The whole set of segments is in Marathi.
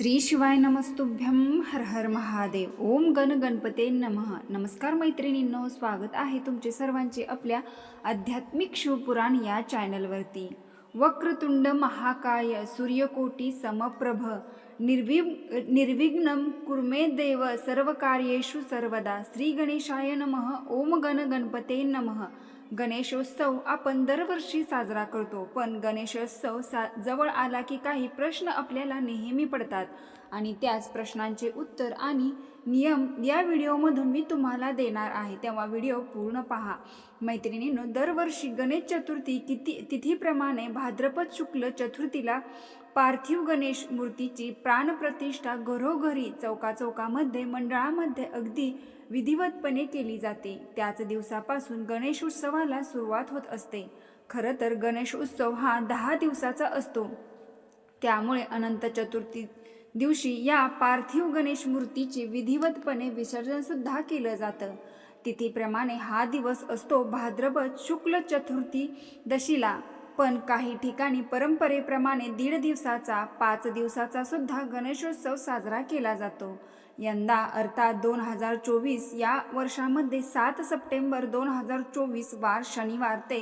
श्री शिवाय नमस्तुभ्यं हर हर महादेव. ओम गण गणपते नमः. नमस्कार मैत्रिणींनो स्वागत आहे तुमचे सर्वांचे आपल्या आध्यात्मिक शिवपुराण या चॅनलवरती. वक्रतुंड महाकाय सूर्यकोटी समप्रभ निर्वि निर्विघ्नं कुर्मे देव सर्व कार्येषु सर्वदा. श्री गणेशाय नमः. ओम गण गणपते नमः. गणेशोत्सव आपण दरवर्षी साजरा करतो पण गणेशोत्सव सा जवळ आला की काही प्रश्न आपल्याला नेहमी पडतात. आणि त्याच प्रश्नांचे उत्तर आणि नियम या व्हिडिओमधून मी तुम्हाला देणार आहे. तेव्हा व्हिडिओ पूर्ण पहा. मैत्रिणींनो दरवर्षी गणेश चतुर्थी किती तिथीप्रमाणे भाद्रपद शुक्ल चतुर्थीला पार्थिव गणेश मूर्तीची प्राणप्रतिष्ठा घरोघरी चौकाचौकामध्ये मंडळामध्ये अगदी विधिवतपणे केली जाते. त्याच दिवसापासून गणेश उत्सवाला सुरुवात होत असते. खरं तर गणेश उत्सव हा दहा दिवसाचा असतो. त्यामुळे अनंत चतुर्थी दिवशी या पार्थिव गणेश मूर्तीचे विधिवतपणे विसर्जनसुद्धा केलं जातं. तिथीप्रमाणे हा दिवस असतो भाद्रपद शुक्ल चतुर्थी दशीला. पण काही ठिकाणी परंपरेप्रमाणे दीड दिवसाचा पाच दिवसाचा सुद्धा गणेशोत्सव साजरा केला जातो. यंदा अर्थात दोन हजार चोवीस या वर्षामध्ये सात सप्टेंबर दोन हजार चोवीस वार शनिवार ते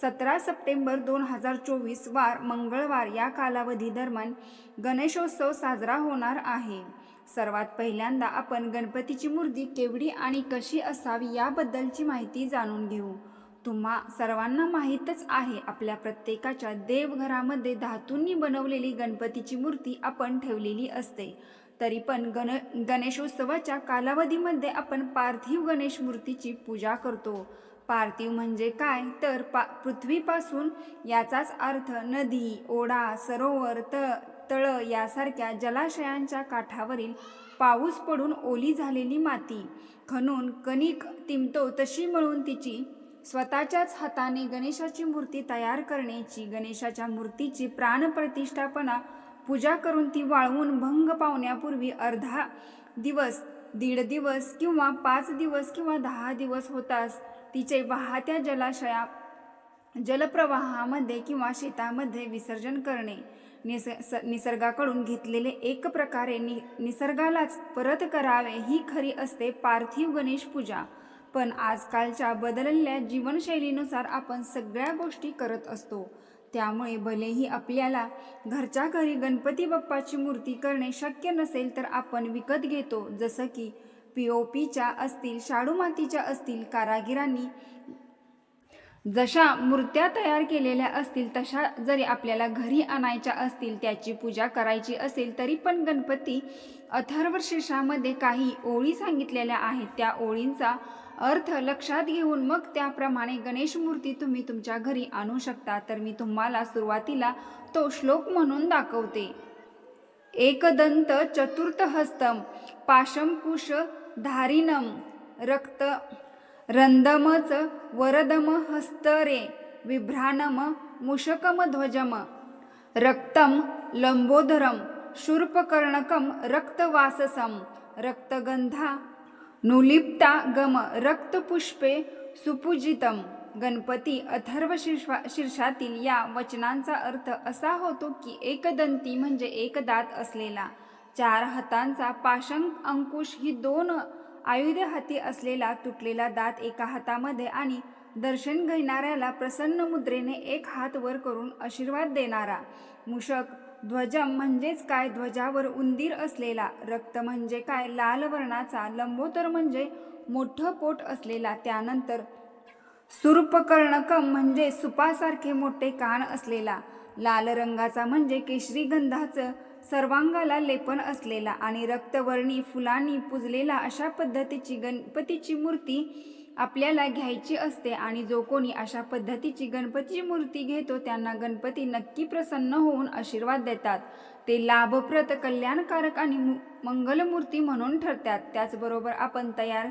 सतरा सप्टेंबर दोन हजार चोवीस वार मंगळवार या कालावधी दरम्यान गणेशोत्सव साजरा होणार आहे. सर्वात पहिल्यांदा आपण गणपतीची मूर्ती केवढी आणि कशी असावी याबद्दलची माहिती जाणून घेऊ. तुम्हा सर्वांना माहीतच आहे आपल्या प्रत्येकाच्या देवघरामध्ये धातूंनी बनवलेली गणपतीची मूर्ती आपण ठेवलेली असते. तरी पण गण गणेशोत्सवाच्या कालावधीमध्ये आपण पार्थिव गणेश मूर्तीची पूजा करतो. पार्थिव म्हणजे काय? तर पा पृथ्वीपासून याचाच अर्थ नदी ओढा सरोवर त तळ यासारख्या जलाशयांच्या काठावरील पाऊस पडून ओली झालेली माती. खणून कणिक तिमतो तशी मिळून तिची स्वतःच्याच हाताने गणेशाची मूर्ती तयार करण्याची गणेशाच्या मूर्तीची प्राणप्रतिष्ठापना पूजा करून ती वाळवून भंग पावण्यापूर्वी अर्धा दिवस दीड दिवस किंवा पाच दिवस किंवा दहा दिवस होताच तिचे वाहत्या जलाशया जलप्रवाहामध्ये किंवा शेतामध्ये विसर्जन करणे निस स निसर्गाकडून घेतलेले एक प्रकारे नि निसर्गालाच परत करावे ही खरी असते पार्थिव गणेश पूजा. पण आजकालच्या बदललेल्या जीवनशैलीनुसार आपण सगळ्या गोष्टी करत असतो. त्यामुळे भलेही आपल्याला घरच्या घरी गणपती बाप्पाची मूर्ती करणे शक्य नसेल तर आपण विकत घेतो. जसं की पी ओ पीच्या असतील शाडू मातीच्या असतील कारागिरांनी जशा मूर्त्या तयार केलेल्या असतील तशा जरी आपल्याला घरी आणायच्या असतील त्याची पूजा करायची असेल तरी पण गणपती अथर्वशीर्षामध्ये काही ओळी सांगितलेल्या आहेत. त्या ओळींचा अर्थ लक्षात घेऊन मग त्याप्रमाणे गणेश मूर्ती तुम्ही तुमच्या घरी आणू शकता. तर मी तुम्हाला सुरुवातीला तो श्लोक म्हणून दाखवते. एकदंत चतुर्थहस्तम पाशंकुश धारिनम रक्त रंदमच वरदम हस्तरे विभ्राणम मुषकमध्वजम रक्तम लंबोधरम शूर्पकर्णकम रक्तवाससम रक्तगंधा नुलिप्ता गम रक्तपुष्पे सुपूजितम। गणपती अथर्व शीर्षा शीर्षातील या वचनांचा अर्थ असा होतो की एकदंती म्हणजे एक दात असलेला. चार हातांचा पाशंक अंकुश ही दोन आयुध हाती असलेला तुटलेला दात एका हातामध्ये आणि दर्शन घेणाऱ्याला प्रसन्न मुद्रेने एक हात वर करून आशीर्वाद देणारा. मुषक ध्वजम म्हणजेच काय? ध्वजावर उंदीर असलेला रक्त म्हणजे काय? लाल वर्णाचा लंबोतर म्हणजे मोठं पोट असलेला. त्यानंतर सुरूपकर्णकम म्हणजे सुपासारखे मोठे कान असलेला. लाल रंगाचा म्हणजे केशरी गंधाचं सर्वांगाला लेपन असलेला. आणि रक्तवर्णी फुलांनी पुजलेला अशा पद्धतीची गणपतीची मूर्ती आपल्याला घ्यायची असते आणि जो कोणी अशा पद्धतीची गणपतीची मूर्ती घेतो त्यांना गणपती नक्की प्रसन्न होऊन आशीर्वाद देतात. ते लाभप्रत कल्याणकारक आणि मंगलमूर्ती म्हणून ठरतात. त्याचबरोबर आपण तयार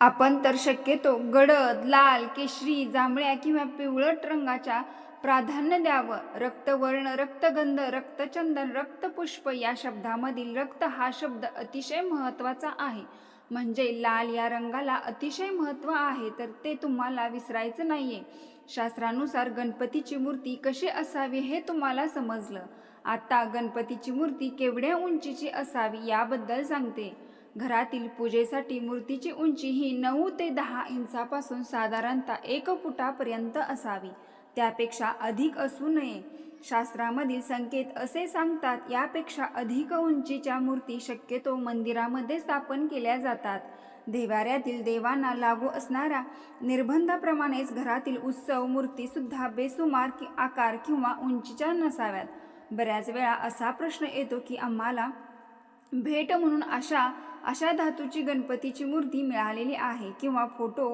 आपण तर शक्यतो गडद लाल केशरी जांभळ्या किंवा पिवळट रंगाच्या प्राधान्य द्यावं. रक्तवर्ण रक्तगंध रक्तचंदन रक्तपुष्प या शब्दामधील रक्त हा शब्द अतिशय महत्त्वाचा आहे. म्हणजे लाल या रंगाला अतिशय महत्त्व आहे तर ते तुम्हाला विसरायचं नाहीये. शास्त्रानुसार गणपतीची मूर्ती कशी असावी हे तुम्हाला समजलं. आता गणपतीची मूर्ती केवढ्या उंचीची असावी याबद्दल सांगते. घरातील पूजेसाठी मूर्तीची उंची ही नऊ ते दहा इंचापासून साधारणतः एक फुटापर्यंत असावी. त्यापेक्षा अधिक असू नये. शास्त्रामधील संकेत असे सांगतात यापेक्षा अधिक उंचीच्या मूर्ती शक्यतो मंदिरामध्ये स्थापन केल्या जातात. देवाऱ्यातील देवांना लागू असणाऱ्या निर्बंधाप्रमाणेच घरातील उत्सव मूर्तीसुद्धा बेसुमार कि आकार किंवा उंचीच्या नसाव्यात. बऱ्याच वेळा असा प्रश्न येतो की आम्हाला भेट म्हणून अशा अशा धातूची गणपतीची मूर्ती मिळालेली आहे किंवा फोटो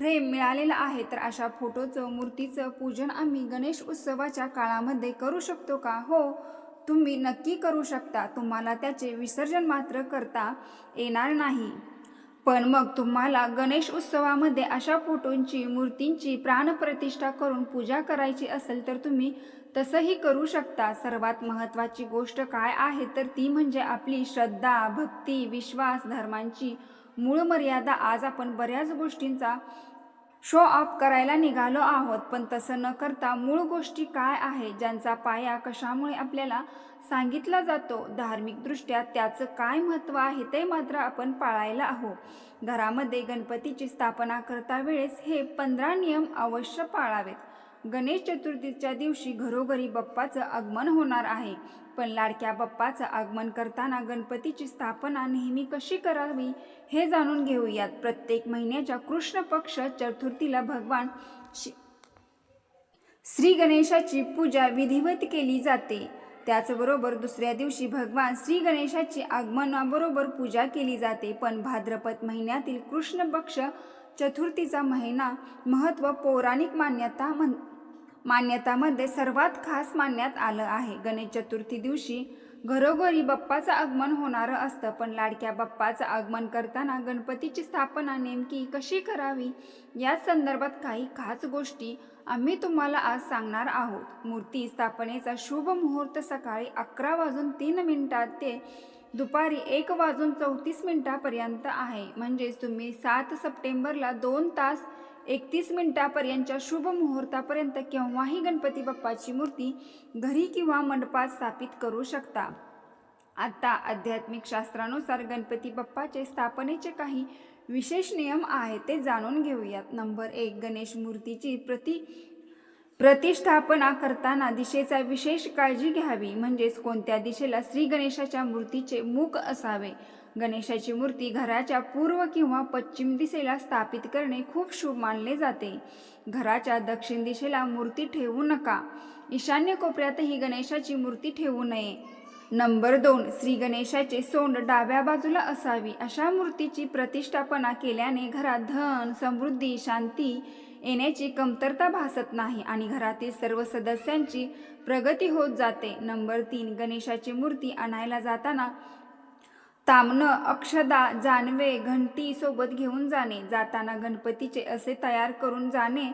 फ्रेम मिळालेला आहे तर अशा फोटोचं मूर्तीचं पूजन आम्ही गणेश उत्सवाच्या काळामध्ये करू शकतो का? हो तुम्ही नक्की करू शकता. तुम्हाला त्याचे विसर्जन मात्र करता येणार नाही. पण मग तुम्हाला गणेश उत्सवामध्ये अशा फोटोंची मूर्तींची प्राणप्रतिष्ठा करून पूजा करायची असेल तर तुम्ही तसंही करू शकता. सर्वात महत्त्वाची गोष्ट काय आहे तर ती म्हणजे आपली श्रद्धा भक्ती विश्वास धर्मांची मूळ मर्यादा आज आपण बऱ्याच गोष्टींचा शो ऑफ करायला निघालो आहोत. पण तसं न करता मूळ गोष्टी काय आहे ज्यांचा पाया कशामुळे आपल्याला सांगितला जातो? धार्मिकदृष्ट्या त्याचं काय महत्त्व आहे ते मात्र आपण पाळायला आहो घरामध्ये गणपतीची स्थापना करता वेळेस हे पंधरा नियम अवश्य पाळावेत. गणेश चतुर्थीच्या दिवशी घरोघरी बाप्पाचं आगमन होणार आहे. पण लाडक्या बाप्पाचं आगमन करताना गणपतीची स्थापना नेहमी कशी करावी हे जाणून घेऊयात. प्रत्येक महिन्याच्या कृष्ण पक्ष चतुर्थीला भगवान श्री गणेशाची पूजा विधिवत केली जाते. त्याचबरोबर दुसऱ्या दिवशी भगवान श्री गणेशाची आगमनाबरोबर पूजा केली जाते. पण भाद्रपद महिन्यातील कृष्ण पक्ष चतुर्थीचा महिना महत्त्व पौराणिक मान्यता म्हण मान्यतामध्ये सर्वात खास मानण्यात आलं आहे. गणेश चतुर्थी दिवशी घरोघरी बाप्पाचं आगमन होणारं असतं पण लाडक्या बाप्पाचं आगमन करताना गणपतीची स्थापना नेमकी कशी करावी? या संदर्भात काही खास गोष्टी आम्ही तुम्हाला आज सांगणार आहोत. मूर्ती स्थापनेचा शुभ मुहूर्त सकाळी अकरा वाजून तीन मिनिटात ते दुपारी एक वाजून चौतीस मिनिटापर्यंत आहे. म्हणजेच तुम्ही सात सप्टेंबरला दोन तास एकतीस मिनिटापर्यंतच्या शुभ मुहूर्तापर्यंत केव्हाही गणपती बाप्पाची मूर्ती घरी किंवा मंडपात स्थापित करू शकता. आता आध्यात्मिक शास्त्रानुसार गणपती बाप्पाचे स्थापनेचे काही विशेष नियम आहेत ते जाणून घेऊयात. नंबर एक गणेश मूर्तीची प्रति प्रतिष्ठापना करताना दिशेचा विशेष काळजी घ्यावी. म्हणजेच कोणत्या दिशेला श्री गणेशाच्या मूर्तीचे मुख असावे? गणेशाची मूर्ती घराच्या पूर्व किंवा पश्चिम दिशेला स्थापित करणे खूप शुभ मानले जाते. घराच्या दक्षिण दिशेला मूर्ती ठेवू नका. ईशान्य कोपऱ्यातही गणेशाची मूर्ती ठेवू नये. नंबर दोन श्री गणेशाचे सोंड डाव्या बाजूला असावी. अशा मूर्तीची प्रतिष्ठापना केल्याने घरात धन समृद्धी शांती येण्याची कमतरता भासत नाही आणि घरातील सर्व सदस्यांची प्रगती होत जाते. नंबर तीन गणेशाची मूर्ती आणायला जाताना तामणं अक्षदा जानवे घंटी सोबत घेऊन जाणे. जाताना गणपतीचे असे तयार करून जाणे.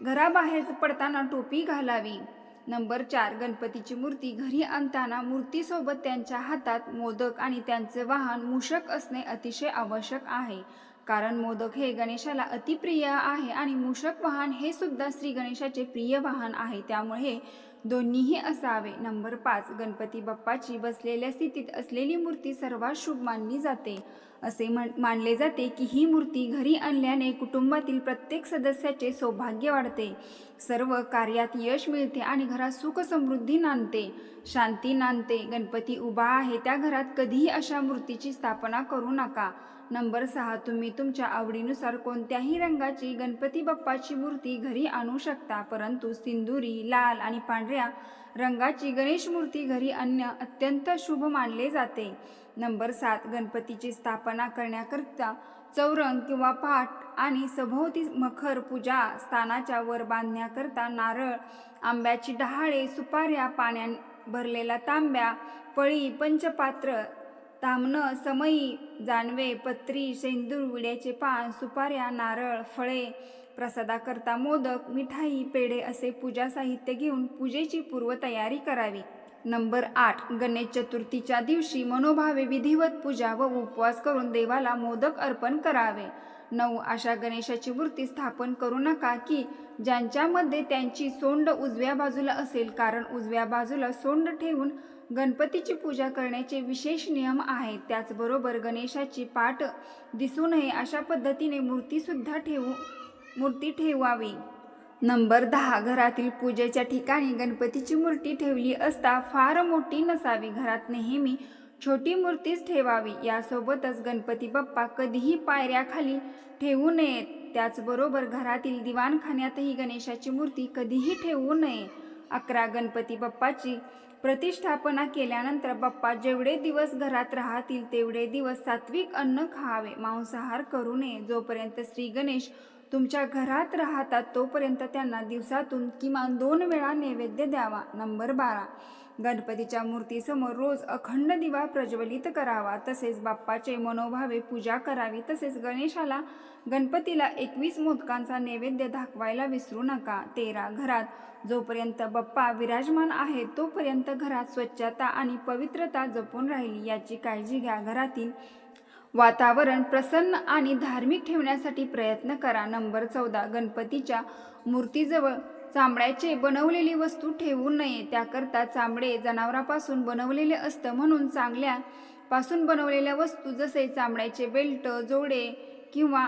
घराबाहेर पडताना टोपी घालावी. नंबर चार गणपतीची मूर्ती घरी आणताना मूर्तीसोबत त्यांच्या हातात मोदक आणि त्यांचे वाहन मूषक असणे अतिशय आवश्यक आहे. कारण मोदक हे गणेशाला अतिप्रिय आहे आणि मूषक वाहन हे सुद्धा श्री गणेशाचे प्रिय वाहन आहे. त्यामुळे हे दोन्हीही असावे. नंबर पाच गणपती बाप्पाची बसलेल्या स्थितीत असलेली मूर्ती सर्वात शुभ मानली जाते. असे मानले जाते की ही मूर्ती घरी आणल्याने कुटुंबातील प्रत्येक सदस्याचे सौभाग्य वाढते. सर्व कार्यात यश मिळते आणि घरात सुख समृद्धी नांदते. शांती नांदते. गणपती उभा आहे त्या घरात कधीही अशा मूर्तीची स्थापना करू नका. नंबर सहा तुम्ही तुमच्या आवडीनुसार कोणत्याही रंगाची गणपती बाप्पाची मूर्ती घरी आणू शकता. परंतु सिंदुरी लाल आणि पांढऱ्या रंगाची गणेश मूर्ती घरी आणणे अत्यंत शुभ मानले जाते. नंबर सात गणपतीची स्थापना करण्याकरिता चौरंग किंवा पाठ आणि सभोवती मखर पूजा स्थानाच्या वर बांधण्याकरता नारळ आंब्याची डहाळे सुपाऱ्या पाण्या भरलेला तांब्या पळी पंचपात्र तामणं समई जानवे पत्री शेंदूर विड्याचे पान सुपाऱ्या नारळ फळे प्रसादाकरता मोदक मिठाई पेढे असे पूजा साहित्य घेऊन पूजेची पूर्वतयारी करावी. नंबर आठ गणेश चतुर्थीच्या दिवशी मनोभावे विधिवत पूजा व उपवास करून देवाला मोदक अर्पण करावे. नऊ अशा गणेशाची मूर्ती स्थापन करू नका की ज्यांच्यामध्ये त्यांची सोंड उजव्या बाजूला असेल. कारण उजव्या बाजूला सोंड ठेवून गणपतीची पूजा करण्याचे विशेष नियम आहेत. त्याचबरोबर गणेशाची पाठ दिसू नये अशा पद्धतीने मूर्तीसुद्धा ठेवू मूर्ती ठेवावी. नंबर दहा घरातील पूजेच्या ठिकाणी गणपतीची मूर्ती ठेवली असता फार मोठी नसावी. घरात नेहमी छोटी मूर्तीच ठेवावी. यासोबतच गणपती बाप्पा कधीही पायऱ्याखाली ठेवू नयेत. त्याचबरोबर घरातील दिवाणखान्यातही गणेशाची मूर्ती कधीही ठेवू नये. अकरा गणपती बाप्पाची प्रतिष्ठापना केल्यानंतर बाप्पा जेवढे दिवस घरात राहतील तेवढे दिवस सात्विक अन्न खावे मांसाहार करू नये. जोपर्यंत श्री गणेश तुमच्या घरात राहतात तोपर्यंत त्यांना दिवसातून किमान दोन वेळा नैवेद्य द्यावा. नंबर बारा. गणपतीच्या मूर्तीसमोर रोज अखंड दिवा प्रज्वलित करावा. तसेच बाप्पाचे मनोभावे पूजा करावी. तसेच गणेशाला गणपतीला एकवीस मोदकांचा नैवेद्य दाखवायला विसरू नका. तेरा घरात जोपर्यंत बाप्पा विराजमान आहे तोपर्यंत घरात स्वच्छता आणि पवित्रता जपून राहिली. याची काळजी घ्या. घरातील वातावरण प्रसन्न आणि धार्मिक ठेवण्यासाठी प्रयत्न करा. नंबर चौदा गणपतीच्या मूर्तीजवळ चामड्याचे बनवलेली वस्तू ठेवू नये. त्याकरता चामडे जनावरापासून बनवलेले असतं म्हणून चांगल्या पासून बनवलेल्या वस्तू जसे चामड्याचे बेल्ट जोडे किंवा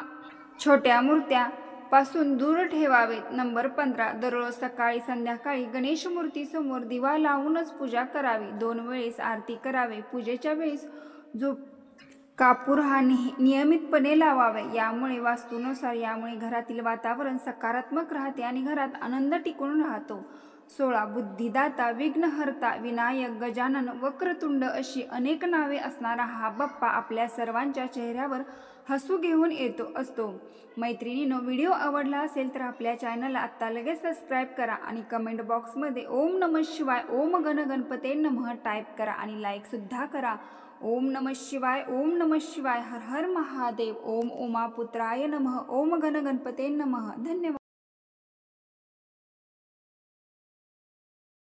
छोट्या मूर्त्या पासून दूर ठेवावेत. नंबर पंधरा दररोज सकाळी संध्याकाळी गणेश मूर्तीसमोर दिवा लावूनच पूजा करावी. दोन वेळेस आरती करावे. पूजेच्या वेळेस झोप कापूर हा निह- नियमितपणे लावावे. यामुळे वास्तूनुसार यामुळे घरातील वातावरण सकारात्मक राहते आणि घरात आनंद टिकून राहतो. सोळा बुद्धिदाता विघ्नहर्ता विनायक गजानन वक्रतुंड अशी अनेक नावे असणारा हा बाप्पा आपल्या सर्वांच्या चेहऱ्यावर हसू घेऊन येतो असतो. मैत्रिणीनो व्हिडिओ आवडला असेल तर आपल्या चॅनलला आत्ता लगेच सबस्क्राईब करा आणि कमेंट बॉक्समध्ये ओम नम शिवाय ओम गण गणपते नमः टाईप करा आणि लाईकसुद्धा करा. ओम नम शिवाय ओम नम शिवाय हर हर महादेव ओम उमापुत्राय नमः ओम गण गणपते नमः धन्यवाद।